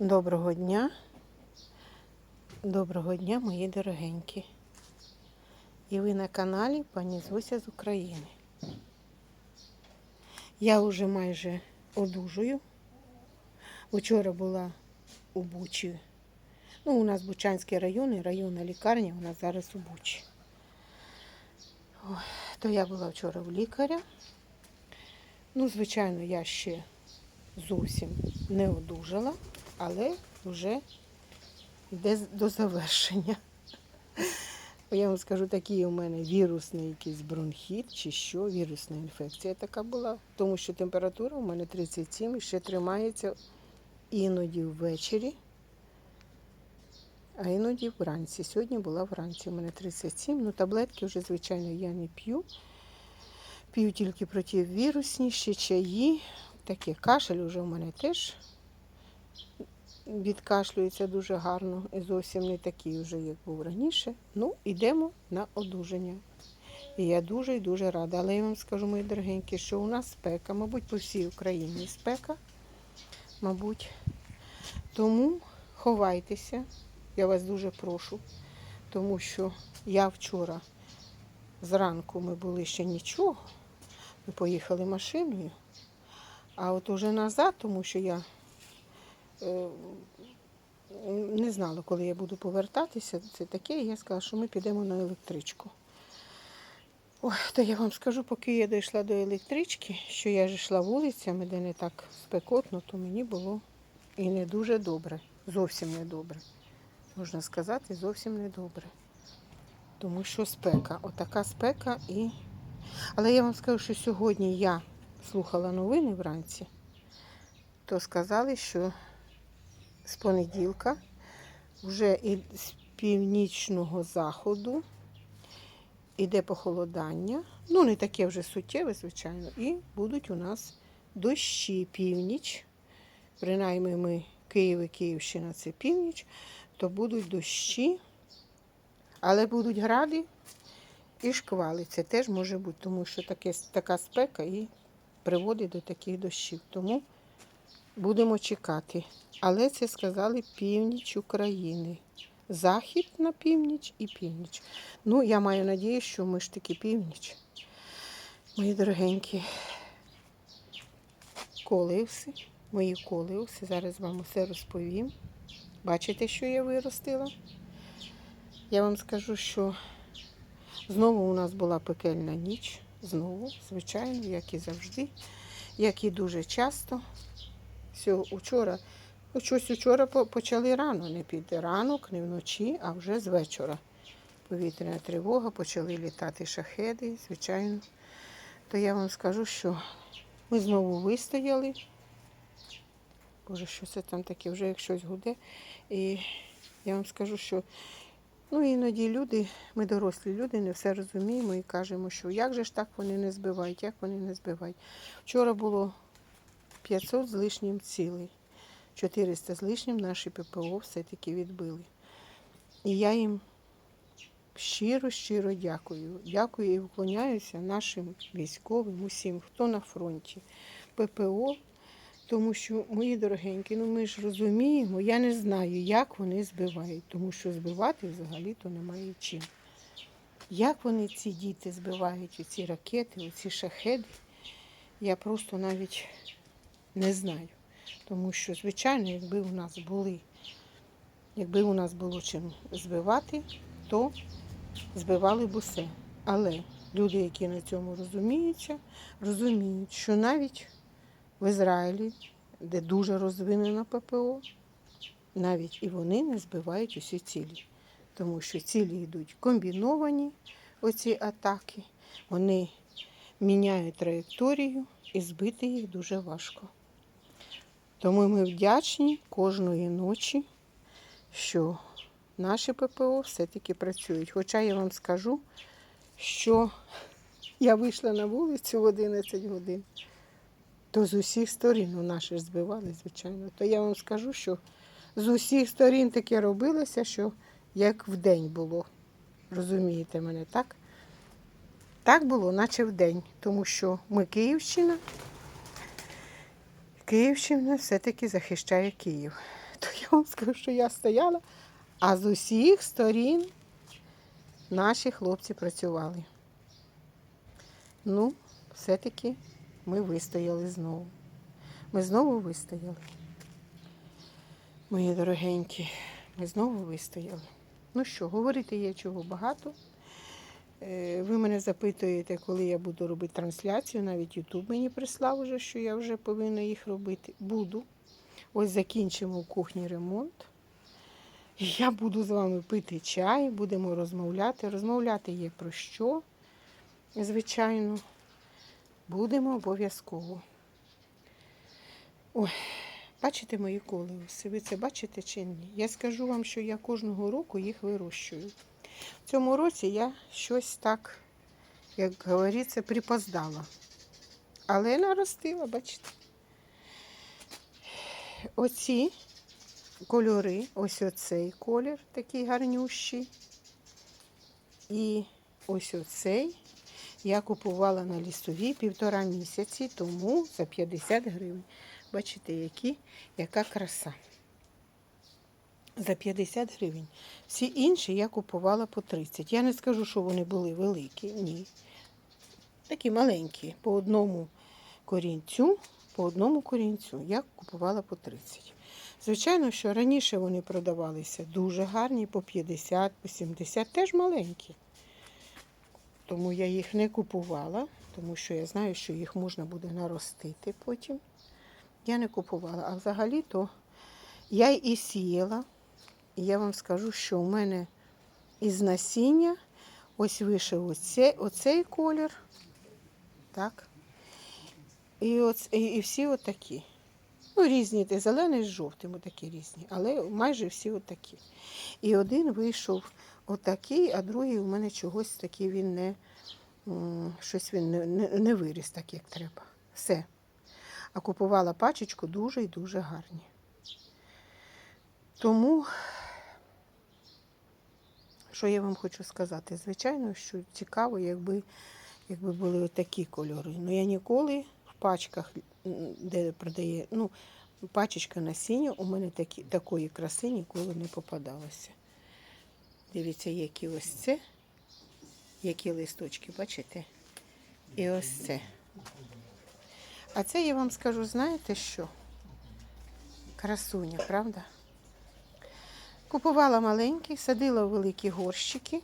Доброго дня. Доброго дня, мої дорогенькі. І ви на каналі пані Зося з України. Я вже майже одужую. Вчора була у Бучі. Ну, у нас Бучанський район і районна лікарня, у нас зараз у Бучі. Ой, то я була вчора у лікаря. Ну, звичайно, я ще зовсім не одужала, але вже йде до завершення. Я вам скажу, такий у мене вірусний якийсь бронхіт чи що, вірусна інфекція така була, тому що температура у мене 37 і ще тримається іноді ввечері, а іноді вранці. Сьогодні була вранці, у мене 37. Ну, таблетки вже, звичайно, я не п'ю. П'ю тільки противірусні, ще чаї. Таке кашель уже в мене теж відкашлюється дуже гарно і зовсім не такий вже, як був раніше. Ну, йдемо на одужання. І я дуже і дуже рада. Але я вам скажу, мої дорогенькі, що у нас спека, мабуть, по всій Україні спека, мабуть. Тому ховайтеся, я вас дуже прошу, тому що я вчора зранку ми були ще нічого. Ми поїхали машиною. А от уже назад, тому що я не знала, коли я буду повертатися, це таке, і я сказала, що ми підемо на електричку. Ой, то я вам скажу, поки я дійшла до електрички, що я ж йшла вулицями, де не так спекотно, то мені було і не дуже добре. Зовсім не добре. Можна сказати, зовсім не добре. Тому що спека, отака спека і. Але я вам скажу, що сьогодні я слухала новини вранці, то сказали, що з понеділка вже з північного заходу іде похолодання. Ну, не таке вже суттєве, звичайно, і будуть у нас дощі північ. Принаймні ми Київ і Київщина це північ, то будуть дощі, але будуть гради і шквали. Це теж може бути, тому що таке, така спека і приводить до таких дощів. Тому будемо чекати. Але це сказали північ України. Захід на північ і північ. Ну, я маю надію, що ми ж таки північ. Мої дорогенькі коливси, мої коливси. Зараз вам усе розповім. Бачите, що я виростила? Я вам скажу, що знову у нас була пекельна ніч. Знову, звичайно, як і завжди, як і дуже часто. Все, учора, ну, щось учора почали рано, не під ранок, не вночі, а вже з вечора. Повітряна тривога, почали літати шахеди, звичайно. То я вам скажу, що ми знову вистояли. Боже, що це там таке, вже як щось гуде. І я вам скажу, що ну, іноді люди, ми дорослі люди, не все розуміємо і кажемо, що як же ж так вони не збивають, як вони не збивають. Вчора було 500 з лишнім цілий. 400 з лишнім наші ППО все-таки відбили. І я їм щиро-щиро дякую. Дякую і вклоняюся нашим військовим, усім, хто на фронті. ППО, тому що, мої дорогенькі, ну ми ж розуміємо, я не знаю, як вони збивають, тому що збивати взагалі-то немає чим. Як вони ці діти збивають оці ракети, оці шахеди, я просто навіть не знаю. Тому що, звичайно, якби у нас були, якби у нас було чим збивати, то збивали б усе. Але люди, які на цьому розуміються, розуміють, що навіть в Ізраїлі, де дуже розвинено ППО, навіть і вони не збивають усі цілі. Тому що цілі йдуть комбіновані, оці атаки, вони міняють траєкторію і збити їх дуже важко. Тому ми вдячні кожної ночі, що наші ППО все-таки працюють. Хоча я вам скажу, що я вийшла на вулицю в 11 годин, то з усіх сторін, ну наші ж збивали, звичайно, то я вам скажу, що з усіх сторін таке робилося, що як в день було. Розумієте мене, так? Так було, наче в день, тому що ми Київщина, Київщина все-таки захищає Київ. то я вам скажу, що я стояла, а з усіх сторін наші хлопці працювали. Ну, все-таки ми вистояли знову. Ми знову вистояли. Мої дорогенькі, ми знову вистояли. Ну що, говорити є чого багато. Е, Ви мене запитуєте, коли я буду робити трансляцію. Навіть Ютуб мені прислав уже, що я вже повинна їх робити. Буду. Ось закінчимо в кухні ремонт. Я буду з вами пити чай, будемо розмовляти. Розмовляти є про що, звичайно. Будемо обов'язково. Ой, бачите мої колеуси? Ви це бачите чи ні? Я скажу вам, що я кожного року їх вирощую. В цьому році я щось так, як говориться, припоздала. Але наростила, бачите. Оці кольори, ось оцей колір такий гарнющий. І ось оцей я купувала на лісовій півтора місяці тому за 50 гривень. Бачите, які, яка краса. За 50 гривень. Всі інші я купувала по 30. Я не скажу, що вони були великі. Ні. Такі маленькі. По одному корінцю, по одному корінцю я купувала по 30. Звичайно, що раніше вони продавалися дуже гарні, по 50, по 70, теж маленькі. Тому я їх не купувала, тому що я знаю, що їх можна буде наростити потім. Я не купувала. А взагалі то я і сіяла. І я вам скажу, що у мене із насіння ось вийшов оце, оцей колір. Так. І, оц, і, і всі отакі. Ну, різні, ти зелений з жовтим, отакі різні, але майже всі отакі. І один вийшов отакий, а другий у мене чогось такий він не щось він не, не, не виріс так, як треба. Все. А купувала пачечку дуже і дуже гарні. Тому, що я вам хочу сказати, звичайно, що цікаво, якби, якби були такі кольори. Ну я ніколи в пачках, де продає, ну, пачечка насіння, у мене такі, такої краси ніколи не попадалося. Дивіться, які ось це, які листочки, бачите? І ось це. А це я вам скажу, знаєте що? Красуня, правда? Купувала маленькі, садила у великі горщики.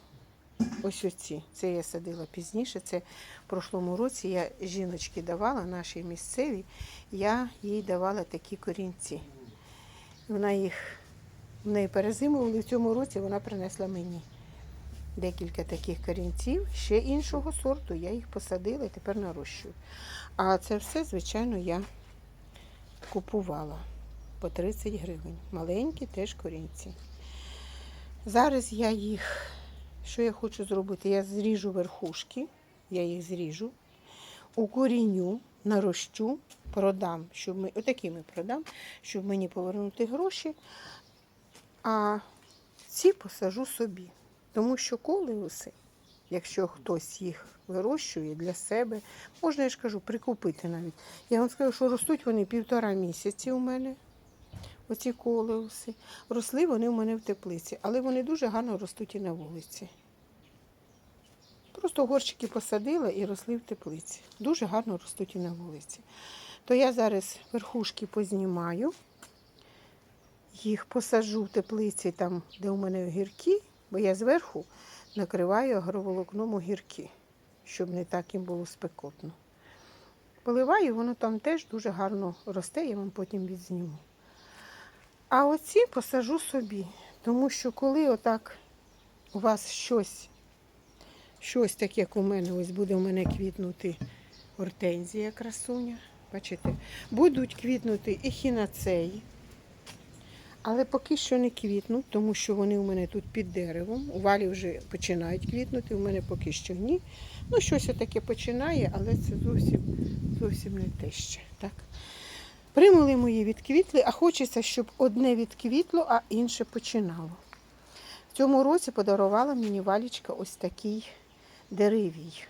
Ось оці. Це я садила пізніше. Це в прошлому році я жіночки давала, нашій місцевій, я їй давала такі корінці. Вона їх в неї перезимували. В цьому році вона принесла мені декілька таких корінців, ще іншого сорту. Я їх посадила і тепер нарощую. А це все, звичайно, я купувала по 30 гривень. Маленькі теж корінці. Зараз я їх, що я хочу зробити? Я зріжу верхушки, я їх зріжу, укоріню, нарощу, продам, щоб ми, отакими продам, щоб мені повернути гроші. А ці посажу собі. Тому що колеуси, якщо хтось їх вирощує для себе, можна, я ж кажу, прикупити навіть. Я вам скажу, що ростуть вони півтора місяці у мене, оці колеуси. Росли вони у мене в теплиці, але вони дуже гарно ростуть і на вулиці. Просто горщики посадила і росли в теплиці. Дуже гарно ростуть і на вулиці. То я зараз верхушки познімаю, їх посаджу в теплиці, там, де у мене огірки, бо я зверху накриваю агроволокном огірки, щоб не так їм було спекотно. Поливаю, воно там теж дуже гарно росте, я вам потім відзніму. А оці посажу собі, тому що коли отак у вас щось, щось таке, як у мене, ось буде у мене квітнути гортензія красуня, бачите, будуть квітнути і хінацеї. Але поки що не квітнуть, тому що вони у мене тут під деревом. У валі вже починають квітнути, у мене поки що ні. Ну, щось таке починає, але це зовсім, зовсім не те ще. Так? Примули мої відквітли, а хочеться, щоб одне відквітло, а інше починало. В цьому році подарувала мені валічка ось такий деревій.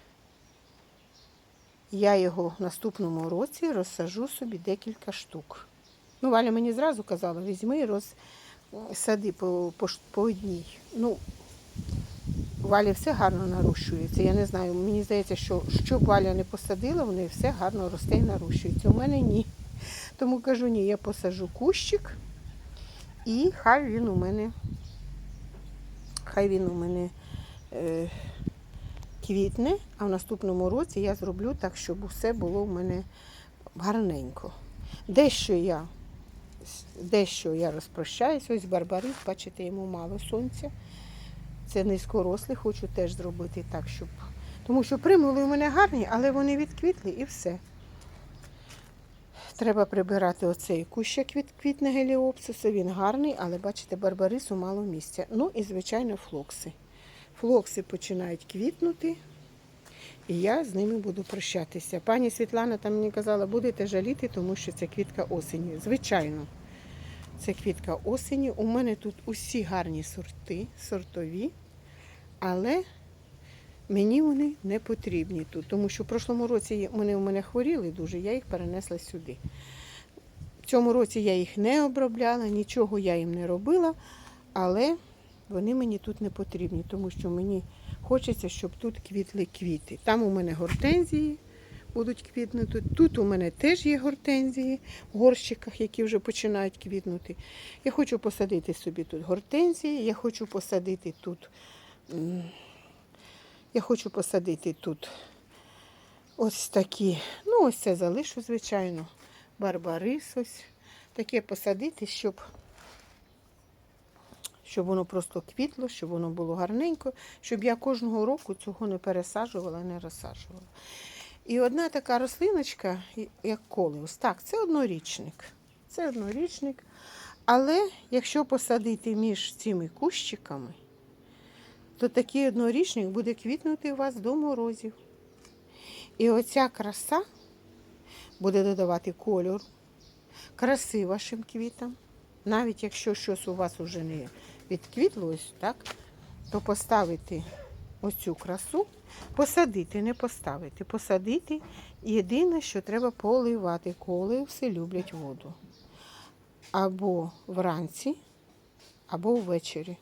Я його в наступному році розсажу собі декілька штук. Ну, Валя мені зразу казала, візьми і розсади по, по, по одній. Ну, Валі все гарно нарощується. Я не знаю, мені здається, що що б Валя не посадила, вони все гарно росте і нарощується. У мене ні. Тому кажу, ні, я посаджу кущик і хай він у мене, хай він у мене е, квітне, а в наступному році я зроблю так, щоб усе було в мене гарненько. Дещо я, дещо я розпрощаюсь, ось барбарис, бачите, йому мало сонця. Це низькорослий, хочу теж зробити так, щоб. Тому що примули у мене гарні, але вони відквітли і все. Треба прибирати оцей кущик від квітне геліопсису. Він гарний, але бачите, барбарису мало місця. Ну і, звичайно, флокси. Флокси починають квітнути, і я з ними буду прощатися. Пані Світлана там мені казала, будете жаліти, тому що це квітка осені. Звичайно, це квітка осені. У мене тут усі гарні сорти, сортові, але мені вони не потрібні тут, тому що в прошлому році вони у мене хворіли дуже, я їх перенесла сюди. В цьому році я їх не обробляла, нічого я їм не робила, але вони мені тут не потрібні, тому що мені хочеться, щоб тут квітли квіти. Там у мене гортензії будуть квітнути. Тут у мене теж є гортензії в горщиках, які вже починають квітнути. Я хочу посадити собі тут гортензії, я хочу посадити тут. Я хочу посадити тут ось такі. Ну, ось це залишу, звичайно. Барбарис ось. Таке посадити, щоб щоб воно просто квітло, щоб воно було гарненько, щоб я кожного року цього не пересаджувала, не розсаджувала. І одна така рослиночка, як колеус, так, це однорічник. Це однорічник. Але якщо посадити між цими кущиками, то такий однорічник буде квітнути у вас до морозів. І оця краса буде додавати кольор, краси вашим квітам. Навіть якщо щось у вас вже не відквітло, ось так, то поставити оцю красу, посадити, не поставити, посадити. Єдине, що треба поливати, коли все люблять воду. Або вранці, або ввечері.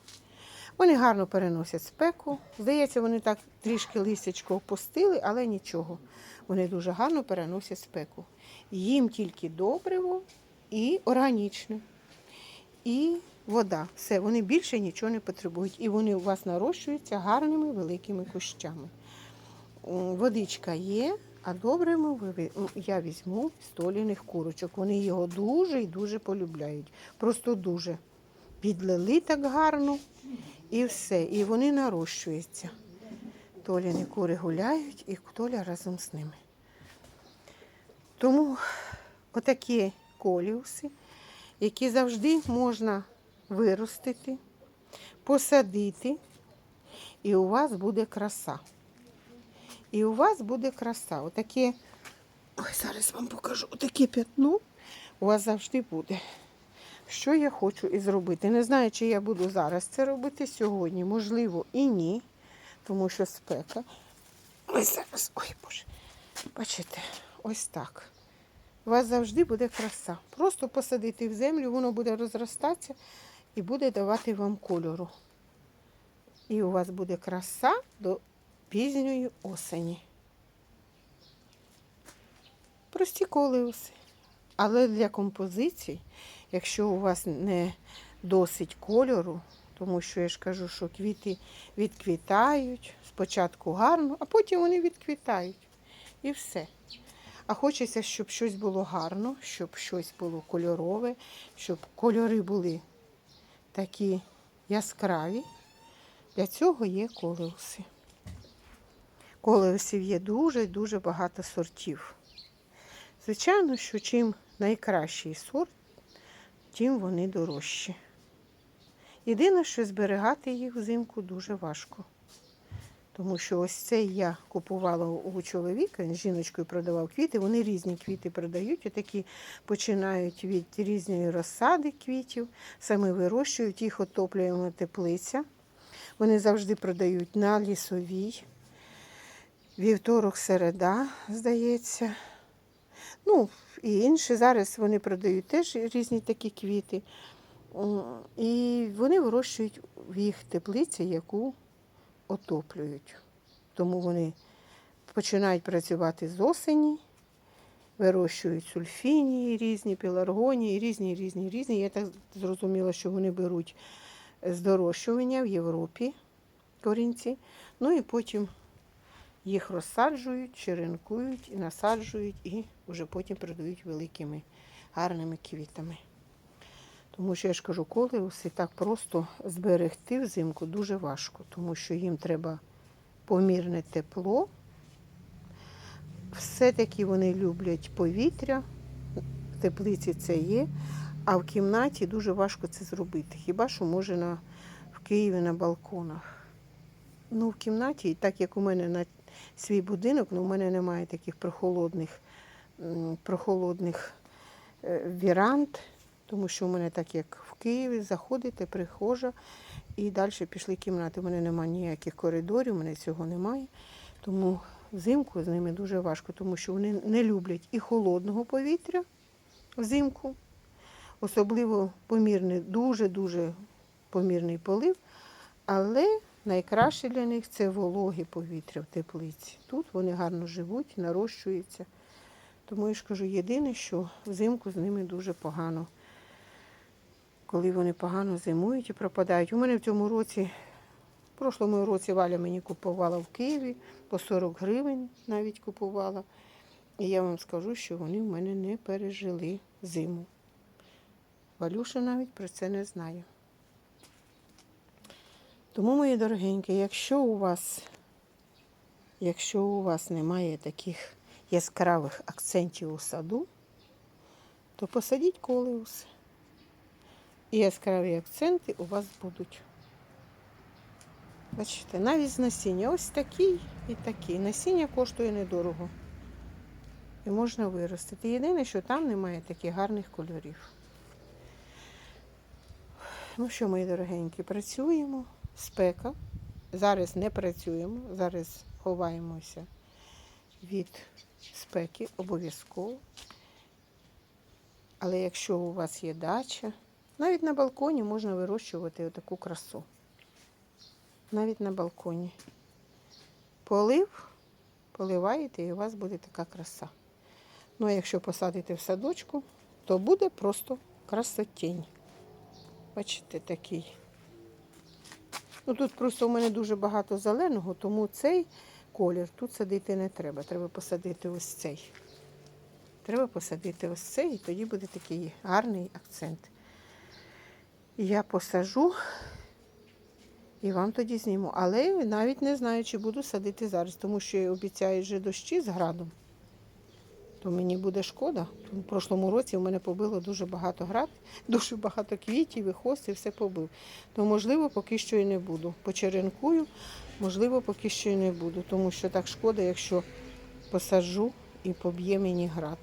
Вони гарно переносять спеку. Здається, вони так трішки листячко опустили, але нічого. Вони дуже гарно переносять спеку. Їм тільки добриво і органічне. І вода. Все, вони більше нічого не потребують. І вони у вас нарощуються гарними великими кущами. Водичка є, а м, я візьму з толіних курочок. Вони його дуже і дуже полюбляють. Просто дуже. Підлили так гарно і все. І вони нарощуються. Толіні кури гуляють і Толя разом з ними. Тому отакі коліуси, які завжди можна виростити, посадити, і у вас буде краса. І у вас буде краса. Отаке, ой, зараз вам покажу, отаке п'ятно у вас завжди буде. Що я хочу і зробити? Не знаю, чи я буду зараз це робити сьогодні. Можливо, і ні, тому що спека. Ось зараз, ой Боже. Бачите, ось так. У вас завжди буде краса. Просто посадити в землю, воно буде розростатися і буде давати вам кольору. І у вас буде краса до пізньої осені. Прості колеуси. Але для композицій, якщо у вас не досить кольору, тому що я ж кажу, що квіти відквітають спочатку гарно, а потім вони відквітають. І все. А хочеться, щоб щось було гарно, щоб щось було кольорове, щоб кольори були такі яскраві. Для цього є колеуси. Колеусів є дуже-дуже багато сортів. Звичайно, що чим найкращий сорт, тим вони дорожчі. Єдине, що зберігати їх взимку дуже важко. Тому що ось цей я купувала у чоловіка, з жіночкою продавав квіти, вони різні квіти продають, і такі починають від різної розсади квітів, саме вирощують, їх отоплюємо теплиця. Вони завжди продають на лісовій. Вівторок, середа, здається. Ну, і інші зараз вони продають теж різні такі квіти. І вони вирощують в їх теплиці, яку отоплюють. Тому вони починають працювати з осені, вирощують сульфінії різні, пеларгонії, різні, різні, різні. Я так зрозуміла, що вони беруть з дорощування в Європі корінці. Ну і потім їх розсаджують, черенкують і насаджують, і вже потім продають великими гарними квітами. Тому що я ж кажу, колеуси так просто зберегти взимку дуже важко, тому що їм треба помірне тепло. Все-таки вони люблять повітря, в теплиці це є, а в кімнаті дуже важко це зробити. Хіба що може на, в Києві на балконах. Ну, в кімнаті, так як у мене на свій будинок, ну, у мене немає таких прохолодних, прохолодних е, віранд, тому що у мене так як в Києві, заходите, прихожа, і далі пішли кімнати. У мене немає ніяких коридорів, у мене цього немає. Тому взимку з ними дуже важко, тому що вони не люблять і холодного повітря взимку, особливо помірний, дуже-дуже помірний полив. Але найкраще для них це вологе повітря в теплиці. Тут вони гарно живуть, нарощуються. Тому я ж кажу, єдине, що взимку з ними дуже погано. Коли вони погано зимують і пропадають. У мене в цьому році, в прошлому році Валя мені купувала в Києві по 40 гривень навіть купувала. І я вам скажу, що вони в мене не пережили зиму. Валюша навіть про це не знає. Тому, мої дорогенькі, якщо у вас, якщо у вас немає таких яскравих акцентів у саду, то посадіть колеус. І яскраві акценти у вас будуть. Бачите, навіть з насіння. Ось такий і такий. Насіння коштує недорого. І можна виростити. Єдине, що там немає таких гарних кольорів. Ну що, мої дорогенькі, працюємо. Спека. Зараз не працюємо, зараз ховаємося від спеки обов'язково. Але якщо у вас є дача, навіть на балконі можна вирощувати отаку красу. Навіть на балконі. Полив, поливаєте і у вас буде така краса. Ну, а якщо посадите в садочку, то буде просто красотінь. Бачите, такий. Ну тут просто у мене дуже багато зеленого, тому цей колір тут садити не треба. Треба посадити ось цей. Треба посадити ось цей, і тоді буде такий гарний акцент. Я посажу і вам тоді зніму. Але навіть не знаю, чи буду садити зараз, тому що обіцяють вже дощі з градом. То мені буде шкода. В прошлому році у мене побило дуже багато град, дуже багато квітів і хост, і все побив. То, можливо, поки що і не буду. Почеренкую, можливо, поки що і не буду, тому що так шкода, якщо посаджу і поб'є мені град.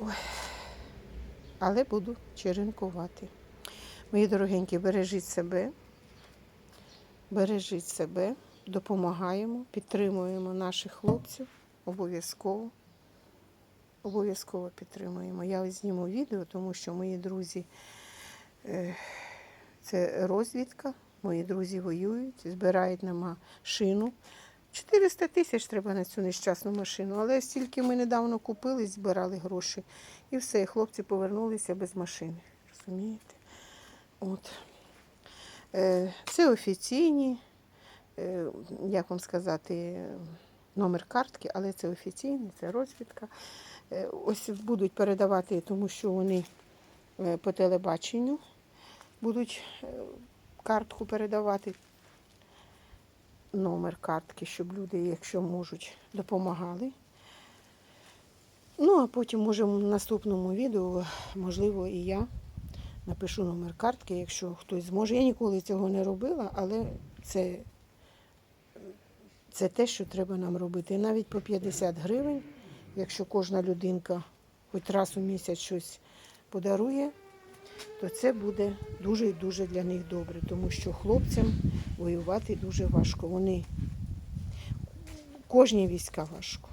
Ой. Але буду черенкувати. Мої дорогенькі, бережіть себе, бережіть себе, допомагаємо, підтримуємо наших хлопців. Обов'язково. Обов'язково підтримуємо. Я зніму відео, тому що мої друзі е, це розвідка. Мої друзі воюють, збирають на машину. 400 тисяч треба на цю нещасну машину, але стільки ми недавно купили, збирали гроші. І все, хлопці повернулися без машини. Розумієте? От. Е, Це офіційні, е, як вам сказати, номер картки, але це офіційний, це розвідка. Е, Ось будуть передавати, тому що вони е, по телебаченню будуть е, картку передавати. Номер картки, щоб люди, якщо можуть, допомагали. Ну, а потім, може, в наступному відео, можливо, і я напишу номер картки, якщо хтось зможе. Я ніколи цього не робила, але це, це те, що треба нам робити. І навіть по 50 гривень, якщо кожна людинка хоч раз у місяць щось подарує, то це буде дуже і дуже для них добре, тому що хлопцям воювати дуже важко. Вони кожні війська важко.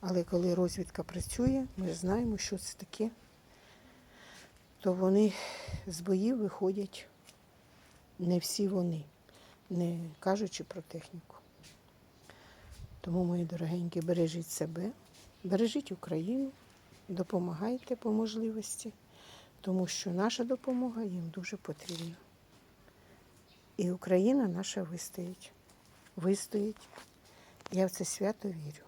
Але коли розвідка працює, ми знаємо, що це таке, то вони з боїв виходять не всі вони, не кажучи про техніку. Тому, мої дорогенькі, бережіть себе, бережіть Україну, допомагайте по можливості, тому що наша допомога їм дуже потрібна. І Україна наша вистоїть. Вистоїть. Я в це свято вірю.